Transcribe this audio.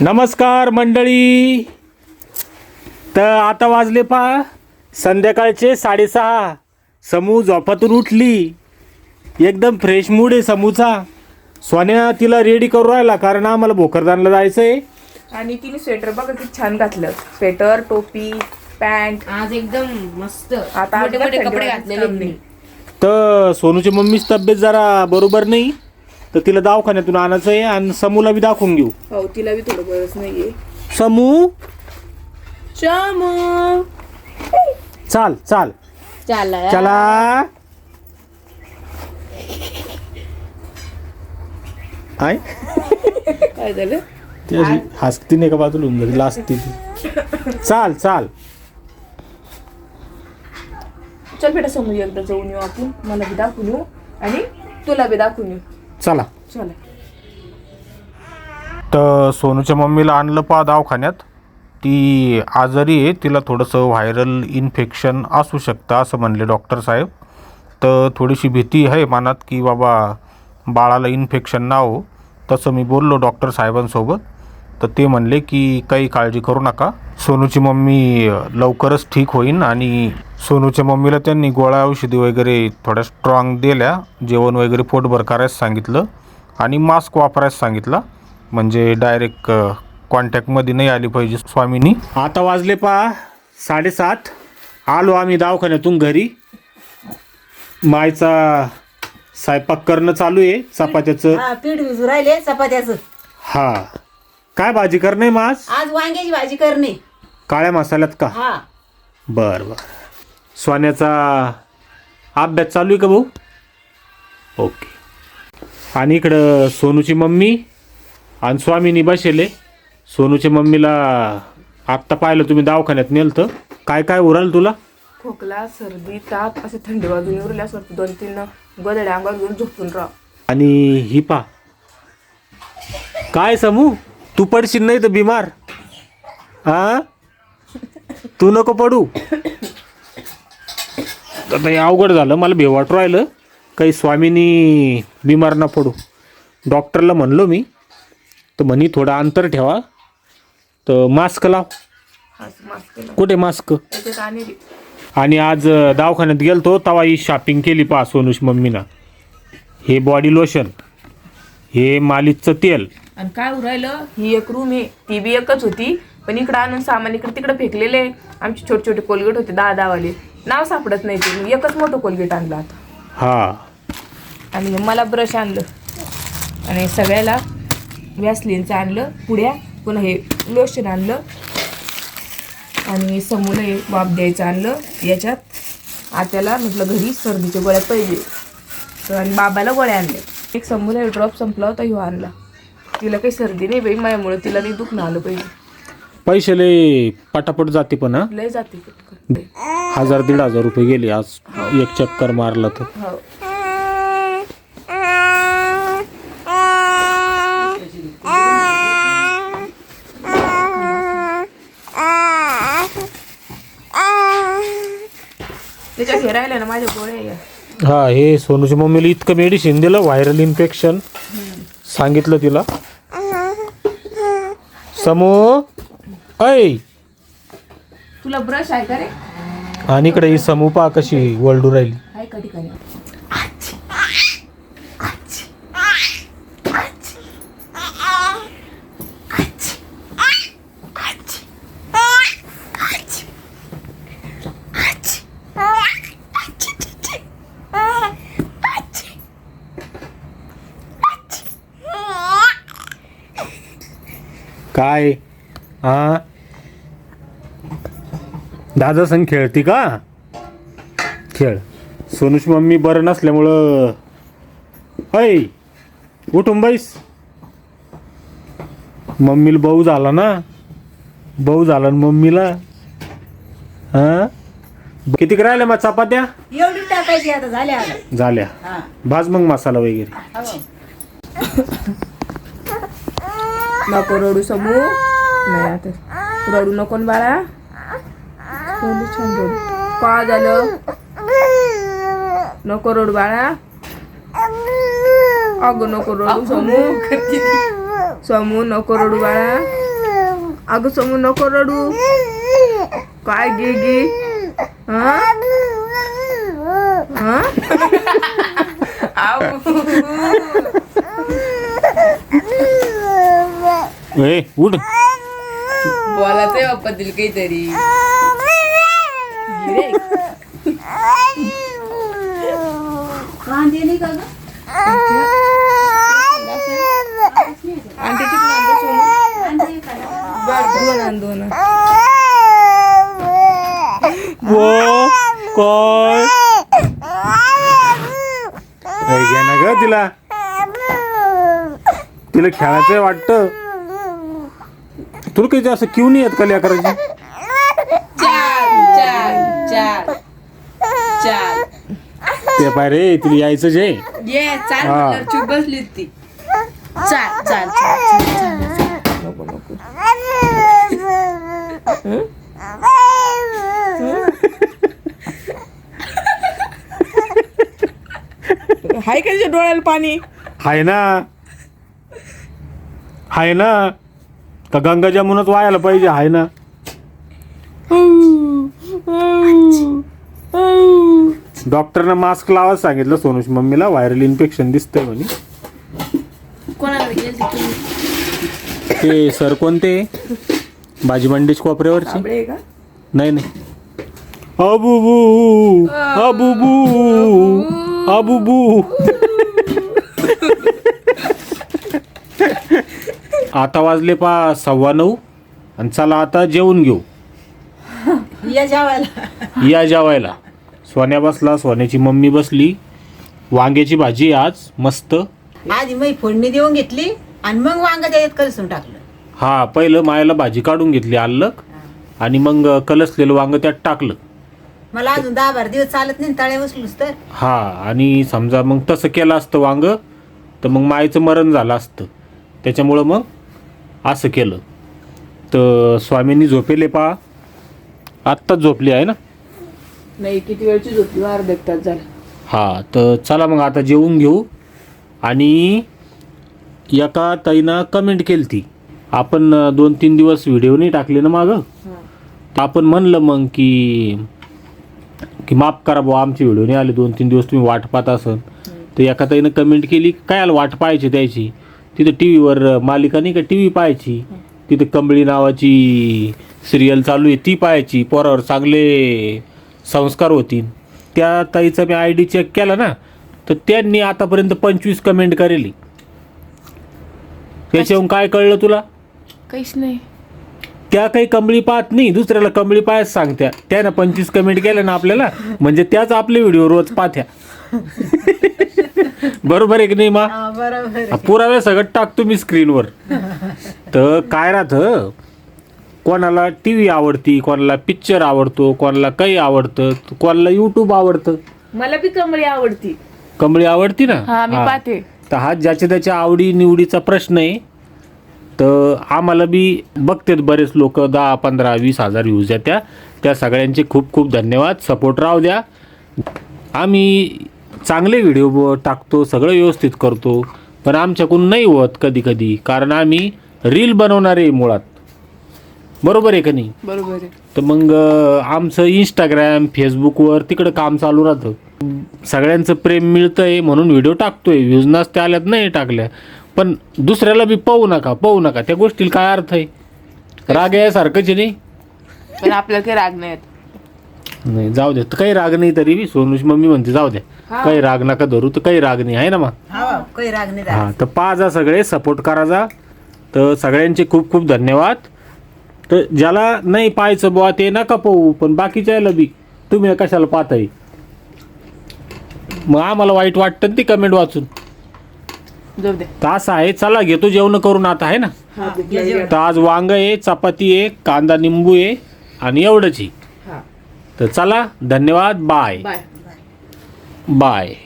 नमस्कार मंडळी. तर आता वाजले पा संध्याकाळचे साडेसहा. समू झोपातून उठली. एकदम फ्रेश मूड आहे समूचा. सोन्या तिला रेडी करू राहिला कारण आम्हाला भोकरदानला जायचं आहे आणि तिने स्वेटर बघा किती छान घातलं. स्वेटर टोपी पॅन्ट आज एकदम मस्त. आता मोठे मोठे कपडे घातलेले. तिने. तर सोनूची मम्मीची तब्येत जरा बरोबर नाही. तर तिला दवाखान्यातून आणायचं आहे आणि समूला बी दाखवून घेऊ. हो तिला बी थोडं बरंच नाहीये. समू? चामू चाल चाल. चला. चला. आय काय झालं? ती अशी हसती नाही का बाजूला होऊन जाते लाजती ती. चाल चाल. चल बेटा समू एकदा जाऊन येऊ आपण. मला बी दाखवून येऊ आणि तुला बी दाखवून येऊ. चला. चला. तर सोनूच्या मम्मीला आणलं पा दवाखान्यात. ती आजारी आहे तिला थोडंसं व्हायरल इन्फेक्शन असू शकतं असं म्हणले डॉक्टर साहेब. तर थोडीशी भीती आहे मनात की बाबा बाळाला इन्फेक्शन ना हो तसं मी बोललो डॉक्टर साहेबांसोबत. तर ते म्हणले की काही काळजी करू नका. सोनूची मम्मी लवकरच ठीक होईन आणि सोनूच्या मम्मीला त्यांनी गोळ्या औषधी वगैरे थोड्या स्ट्रॉंग दिल्या. जेवण वगैरे पोटभर करायचं सांगितलं आणि मास्क वापरायचं सांगितलं. म्हणजे डायरेक्ट कॉन्टॅक्टमध्ये नाही आली पाहिजे स्वामीनी. आता वाजले पा साडेसात. आलो आम्ही दवाखान्यातून घरी. मायचा स्वयंपाक करणं चालू आहे चपात्याचं. हा पीठ भिजू राहिले चपात्याचं. हा. काय भाजी करणे आज आज वांग्याची भाजी करणे. काळ्या मसाल्यात का? हा. बर बर. सोन्याचा अभ्यास चालू आहे का भाऊ? ओके. आणि इकडं सोनूची मम्मी आणि स्वामीनी बसेले. सोनूच्या मम्मीला आत्ता पाहिलं तुम्ही दवाखान्यात नेलतं. काय काय उराल तुला? खोकला सर्दी ताप असे थंडी वाजून असं वाटतं. दोन तीन गोदड्या अंगावर घेऊन झोपून राहा. आणि ही पा. काय समू? तू पडशील नाही तर बिमार. हा? तू नको पडू. आता हे अवघड झालं मला भेवाट राहिलं. काही स्वामीनी बिमार न पडू. डॉक्टरला म्हणलो मी तर म्हणी थोडं अंतर ठेवा. तर मास्क लाव. कुठे मास्क? आणि आज दवाखान्यात गेलतो तवा ही शॉपिंग केली पहा सोनूश मम्मीनं. हे बॉडी लोशन हे मालिशचं तेल. आणि काय उरायलं ही एक रूम आहे. ती बी एकच होती. पण इकडं आणून सामान इकडे तिकडे फेकलेले आमचे छोटे छोटे कोलगेट होते दहा दहावाले नाव सापडत नाही ते. मी एकच मोठं कोलगेट आणलं आता. हा. आणि मला ब्रश आणलं. आणि सगळ्याला व्हॅसलिनचं आणलं. पुड्या पुन्हा हे लोशन आणलं. आणि समूला हे वाप द्यायचं आणलं. याच्यात आत्याला म्हटलं घरी सर्दीच्या गोळ्या पाहिजे. तर आणि बाबाला गोळ्या आणल्या. एक समूला हे ड्रॉप संपला होता ह्यो आणला. तिला काही सर्दी नाही बाई माझ्यामुळे तिला नाही दुखणं आलं पाहिजे पैसे लय पटापट जाते पण हा? लय जाते पटकन. हजार दीड हजार रुपये गेले आज एक चक्कर मारला तर. हो. हे राहिलं ना माझ्या गोळ्या या. हा हे सोनूच्या मम्मीला इतकं मेडिसिन दिलं व्हायरल इन्फेक्शन सांगितलं तिला. समू. ऐ. तुला ब्रश आहे का रे? आणि इकडे ही समू पा कशी वळडू राहिली. आहे का ठिकाणी काय? हा? दादा संग खेळती का? खेळ. सोनूची मम्मी बरं नसल्यामुळं. ऐ उठून बैस. मम्मीला भाऊ झाला ना? भाऊ झाला ना मम्मीला? हा? किती राहिल्या मग चपात्या? एवढी टाकायची आता झाल्या आता. झाल्या. हा. भाज मग मसाला वगैरे. हो. नको रडू समू. नाही आता रडू नको ना बाळा. रडू छान रडू. का झालं? नको रडू बाळा. अगं नको रडू समू. समू नको रडू बाळा. अगं समू नको रडू. काय गे गे? हा? हा? ए उठ बोलायचंय बाप्पा दिल काहीतरी. कांदे नाही का ग? दोन आण दोन. वो काय ना ग तिला तिला खेळायचंय वाटतं तुला काही असं क्यू नाही येत का लेकराची? चार चार चार चार ते पाय रे तिला यायचं जे. ये चार हा. म्हणल्यावर चूप बसली ती चार चार चार चार, चार, चार. नको नको. हाय का तिच्या डोळ्याला पाणी? हाय ना. हाय ना. का गंगा जमुनच वायाला पाहिजे हाय ना. डॉक्टरनं मास्क लावा सांगितलं सोनूश मम्मीला व्हायरल इन्फेक्शन दिसतंय म्हणे. ते सर कोणते? भाजी मंडीच कोपऱ्यावरची? नाही नाही. अबुबू अबुबू अबुबू. आता वाजले पा सव्वा नऊ. आणि चला आता जेवून घेऊ. या जेवायला. या जेवायला. सोन्या बसला सोन्याची मम्मी बसली. वांग्याची भाजी आज मस्त. आधी मी फोडणी देऊन घेतली आणि मग वांग त्याच्यात कलसून टाकलं. हा पहिलं मायाला भाजी काढून घेतली आल्लक आणि मग कलसलेलं वांग त्यात टाकलं. मला अजून दहा बारा दिवस चालत नाही तळे बसलोच तर. हा आणि समजा मग तसं केलं असतं वांग तर मग मायचं मरण झालं असतं. त्याच्यामुळं मग असं केलं. तर स्वामींनी झोपेले पा आत्ताच झोपली आहे ना? नाही किती वेळची झोपली? अर्धा एक तास झाला. हा तर चला मग आता जेवून घेऊ. आणि एका ताईनं कमेंट केली ती. आपण दोन तीन दिवस व्हिडिओ नाही टाकले ना मागं? तर आपण म्हणलं मग की की माफ करा बुवा आमचे व्हिडिओ नाही आले. दोन तीन दिवस तुम्ही वाट पाहत असन तर एका ताईनं कमेंट केली काय आलं? वाट पाहायची त्याची. तिथं टी व्हीवर मालिका नाही का टी व्ही पाहायची. तिथं कंबळी नावाची सिरियल चालू आहे ती पाहायची. पोरावर चांगले संस्कार होतील. त्या ताईचा मी आय डी चेक केला ना तर त्यांनी आतापर्यंत पंचवीस कमेंट करेली. त्याच्याहून काय कळलं तुला? काहीच नाही. त्या काही कंबळी पाहत नाही दुसऱ्याला कंबळी पाहायच सांगत्या. त्यानं पंचवीस कमेंट केलं ना आपल्याला म्हणजे त्याच आपले व्हिडिओ रोज पाहत्या. बरोबर आहे की नाही मा? हा, बरोबर आहे. पुराव्या सगळं टाकतो मी स्क्रीनवर. तर काय राहतं? कोणाला टी व्ही आवडती कोणाला पिक्चर आवडतो कोणाला काही आवडतं कोणाला यूट्यूब आवडतं. मला बी कमळी आवडती. कंबळी आवडती ना? हा मी हा. पाहते. तर हा ज्याच्या त्याच्या आवडी निवडीचा प्रश्न आहे. तर आम्हाला बी बघतेत बरेच लोक दहा पंधरा वीस हजार व्ह्यूज येत्या. त्या सगळ्यांचे खूप खूप धन्यवाद. सपोर्ट राहू द्या. आम्ही चांगले व्हिडिओ टाकतो सगळं व्यवस्थित करतो पण आमच्याकडून नाही होत कधी कधी कारण आम्ही रील बनवणारे मुळात. बरोबर आहे का नाही? बरोबर आहे. तर मग आमचं इंस्टाग्राम फेसबुकवर तिकडं काम चालू राहतं. सगळ्यांचं प्रेम मिळतंय म्हणून व्हिडिओ टाकतोय. व्ह्यूज नसते आल्यात नाही टाकल्या. पण दुसऱ्याला बी पाहू नका पाहू नका. त्या गोष्टीला काय अर्थ आहे? राग यासारखंच नाही? पण आपल्याला काही राग नाही येत. नाही जाऊ दे. तर काही राग नाही तरी बी सोनूश मम्मी म्हणते जाऊ द्या काही राग नका धरू तर काही राग नाही आहे ना मग? हा काही राग नाही. हां तर पहा जा सगळे सपोर्ट करा जा. तर सगळ्यांचे खूप खूप धन्यवाद. तर ज्याला नाही पाहायचं बुवा ते नका पाहू पण बाकीच्या बी. तुम्ही कशाला पाहताय? मग आम्हाला वाईट वाटतं ना ती कमेंट वाचून. जाऊ दे. तर असं आहे चला घेतो जेवण करून आता आहे ना? हा. तर आज वांग आहे चपाती आहे कांदा निंबू आहे आणि एवढंच आहे. तर चला धन्यवाद बाय. बाय. बाय.